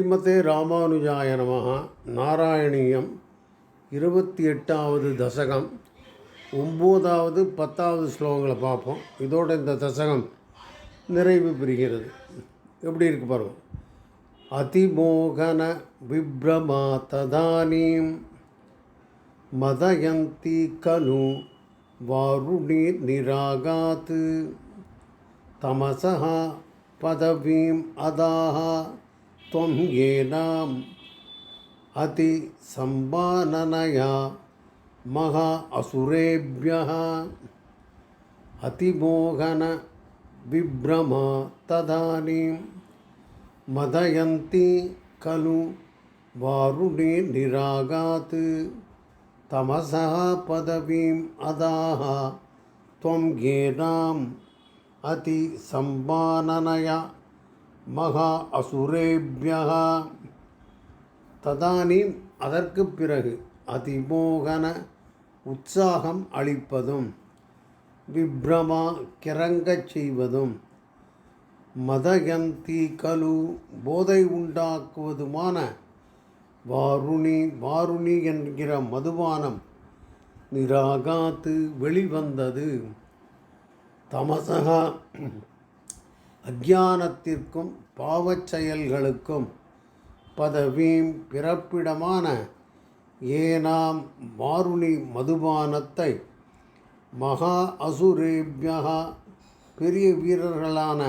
ஸ்ரீமதே ராமானுஜாய நமகா நாராயணியம் இருபத்தி எட்டாவது தசகம். ஒம்போதாவது பத்தாவது ஸ்லோகங்களை பார்ப்போம். இதோட இந்த தசகம் நிறைவு பெறுகிறது. எப்படி இருக்கு பாருங்க. அதிமோகன விப்ரமா ததானீம் மதயந்தி கனு வாருணி நிராகாத்து தமசா பதவீம் அதாஹா त्वं येनाम् अतिसम्पाननया महा असुरेभ्यः अतिमोहनविभ्रमा तदानीं मदयन्ति खलु वारुणे निरागात् तमसः पदवीम् अदाह त्वं येनाम् अतिसम्पाननया மகா அசுரேபியா ததானீம் அதற்கு பிறகு அதிமோகன உற்சாகம் அளிப்பதும் விப்ரமா கிறங்கச் செய்வதும் மதயந்தி கலு போதை உண்டாக்குவதுமான வாருணி வாருணி என்கிற மதுபானம் நிராகாத்து வெளிவந்தது. தமசகா அஜானத்திற்கும் பாவச் செயல்களுக்கும் பதவீம் பிறப்பிடமான ஏனாம் மாருணி மதுபானத்தை மகா அசுரேபியகா பெரிய வீரர்களான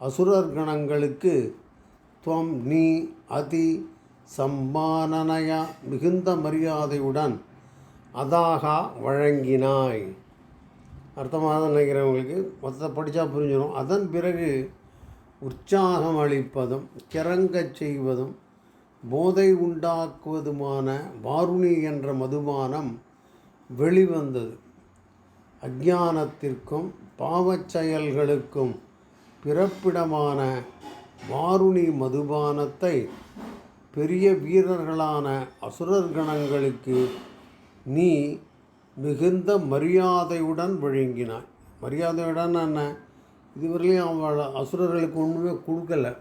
அசுரர்கணங்களுக்கு துவம் நீ அதி சம்மானனையா மிகுந்த மரியாதையுடன் அதாகா வழங்கினாய். அர்த்தமாக நினைக்கிறவங்களுக்கு மொத்தத்தை படித்தா புரிஞ்சிடும். அதன் பிறகு உற்சாகம் அளிப்பதும் கிறங்கச் செய்வதும் போதை உண்டாக்குவதுமான வாருணி என்ற மதுபானம் வெளிவந்தது. அஜானத்திற்கும் பாவச் செயல்களுக்கும் பிறப்பிடமான வாருணி மதுபானத்தை பெரிய வீரர்களான அசுரர்கணங்களுக்கு நீ மிகுந்த மரியாதையுடன் வழங்கினாய். மரியாதையுடன் என்ன? இதுவரையிலையும் அவள் அசுரர்களுக்கு ஒன்றுமே கொடுக்கல.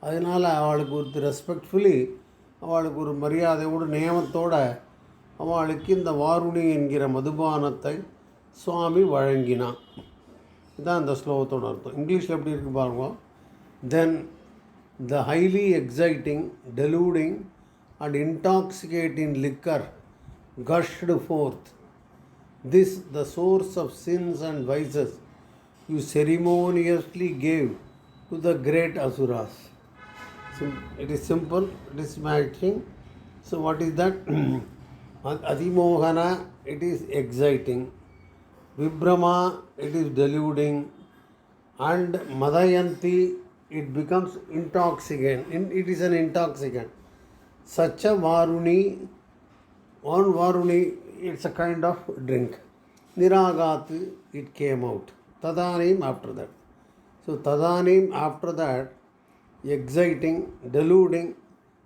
அதனால் அவளுக்கு ஒரு ரெஸ்பெக்ட்ஃபுல்லி அவளுக்கு ஒரு மரியாதையோடு நியமத்தோடு அவளுக்கு இந்த வாருணி என்கிற மதுபானத்தை சுவாமி வழங்கினான். இதுதான் இந்த ஸ்லோகத்தோட அர்த்தம். இங்கிலீஷில் எப்படி இருக்கு பாருங்க. Then the highly exciting deluding and intoxicating liquor cast forth This, the source of sins and vices, you ceremoniously gave to the great asuras. Sim- it is simple, it is matching. So, what is that? Adimohana, it is exciting. Vibrama, it is deluding. And Madayanti, it becomes intoxicant. In- It is an intoxicant. Such a Varuni, on Varuni, it's a kind of drink. Niragat, it came out. Tadanim after that. So Tadanim after that, exciting, deluding,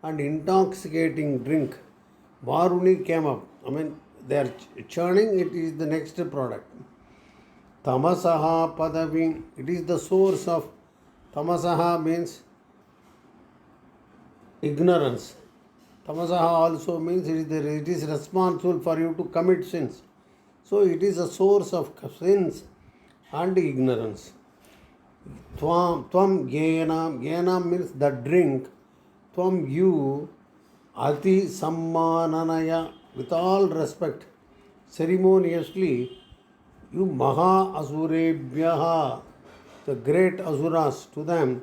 and intoxicating drink. Varuni came up. I mean, they are ch- churning, it is the next product. Tamasaha Padavim, it is the source of Tamasaha means ignorance. Tamasaha also means it is, the, it is responsible for you to commit sins. So it is a source of sins and ignorance. Tvam, tvam gyenam, gyenam means the drink. Tvam you, ati sammananaya, with all respect, ceremoniously, you maha asurebhyaha, the great asuras, to them,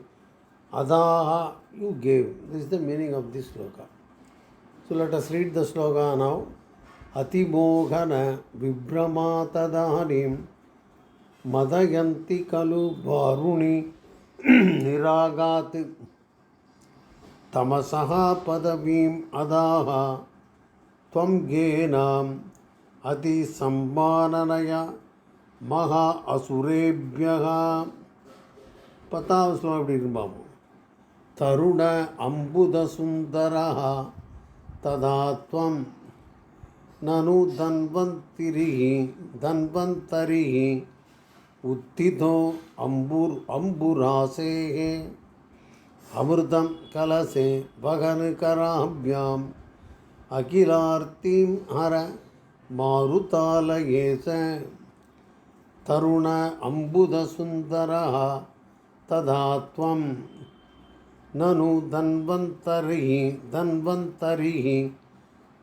adaha, you gave. This is the meaning of this sloka. So let us read the sloka now. Atimoghana vibramātadahanim madayanti kalu varuni nirāgāt tamasah padavīm adaha tvam gēnām ati sambānanaya மகா அசுரேபியகா பத்தாவது ஸ்லோகம் எப்படி இருக்கு பார்ப்போம் தருண அம்புத சுந்தரா ததா त्वं ननु धन्वन्तिरिः धन्वन्तरिः उत्थितो अम्बुर्, अम्बुरासेः। अमृतं कलसे वहनकराभ्याम् अखिलार्तिं हर मारुतालये च। तरुण अम्बुदसुन्दरः, तदा त्वं ननु धन्वन्तरिः धन्वन्तरिः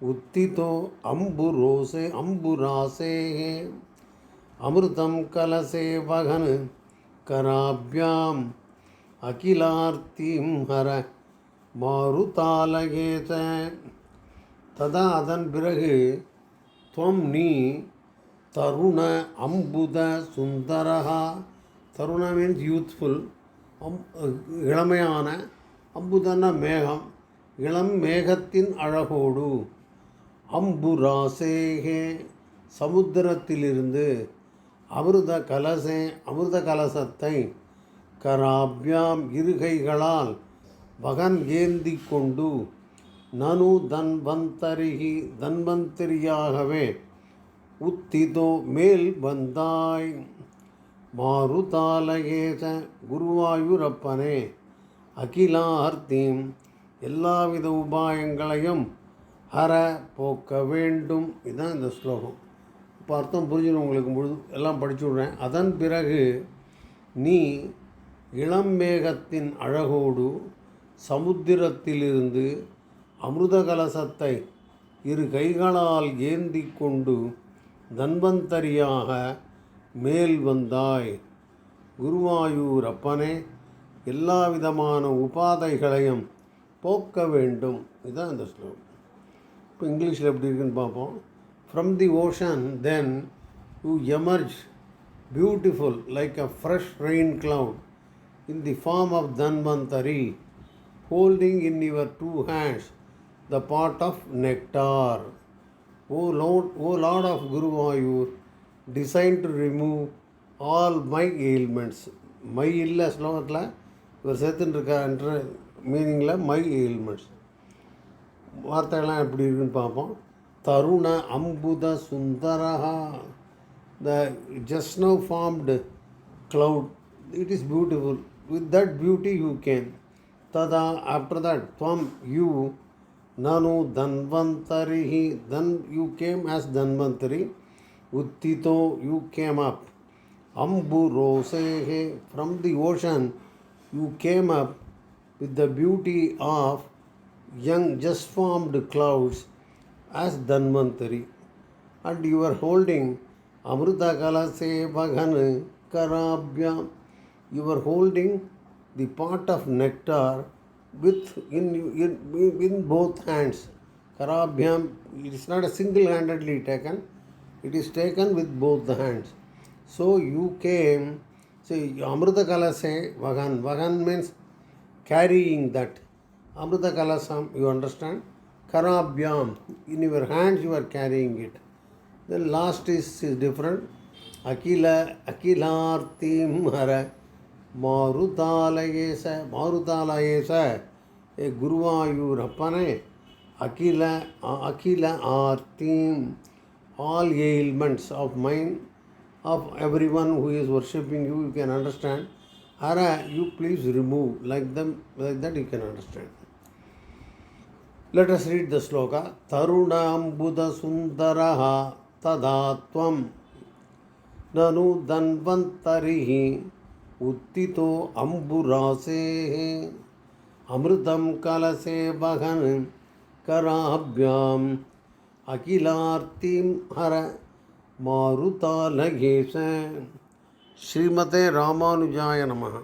उत्थितो अम्बुरोसे अम्बुरासेः अमृतं कलसे वहन् कराभ्याम् अखिलार्तिं हर மாருதாலகே ச ததா அதன் பிறகு துவம் நீ தருண அம்புத சுந்தரகா தருண மீன்ஸ் யூத்ஃபுல் அம் இளமையான அம்புதன மேகம் இளம் மேகத்தின் அழகோடு. அம்புராசேகே சமுத்திரத்திலிருந்து அமிர்த கலசே அமிர்த கலசத்தை கராபியாம் இருகைகளால் வகன் ஏந்தி கொண்டு நனு தன்வந்தரிகி தன்வந்தரியாகவே உத்திதோ மேல் வந்தாய் மாருதாலகேச குருவாயூரப்பனே அகிலார்த்தியும் எல்லாவித உபாயங்களையும் ஹர போக்க வேண்டும். இதுதான் இந்த ஸ்லோகம். இப்போ அர்த்தம் புரிஞ்சிடும் உங்களுக்கு முழு எல்லாம் படிச்சு விட்றேன். அதன் பிறகு நீ இளம் மேகத்தின் அழகோடு சமுத்திரத்திலிருந்து அமிர்த கலசத்தை இரு கைகளால் ஏந்தி கொண்டு தன்வந்தரியாக மேல் வந்தாய். குருவாயூர் அப்பனே எல்லா விதமான உபாதைகளையும் போக்க வேண்டும் இதுதான் இந்த ஸ்லோகம் இப்போ இங்கிலீஷில் எப்படி இருக்குன்னு பார்ப்போம் from the ocean then you emerge beautiful like a fresh rain cloud in the form of Dhanvantari holding in your two hands the pot of nectar O lord O lord of Guruvayur deign to remove all my ailments my இல்லை ஸ்லோகத்தில் இவர் சேர்த்துட்டு இருக்கான்ற மீனிங்கில் my ailments வார்த்தைகள்லாம் எப்படி இருக்குன்னு பார்ப்போம் தருண அம்புத சுந்தரஹா the just now formed cloud it is beautiful with that beauty you came tada after that tvam you nanu dhanvantarihi then you came as dhanvantari uttito you came up ambu rosehe from the ocean you came up with the beauty of young just formed clouds as dhanvantari and you are holding Amrita Kalase Bhagan Karabhyam. You are holding the pot of nectar with in, in, in both hands. Karabhyam, it is not a single handedly taken, it is taken with both the hands. So you came, So Amrita Kala say Vagan. Vagan means carrying that. Amrita Kalasam, you understand? Karabhyam, in your hands you are carrying it. The last is, is different. Akila, Akilartim Hara, Marutalayesa Marudalayesa, a Guruvayurapane, Akila, Akila Artim, all ailments of mind of everyone who is worshipping you you can understand hara you please remove like them like that you can understand let us read the sloka tarunambuda sundaraha tadatvam ननु धन्वन्तरिः उत्थितो अम्बुरासेः अमृतं कलसे वहन् कराभ्याम् अखिलार्तिं हर மாருதாலகேச ஸ்ரீமதே ராமானுஜாய நமக.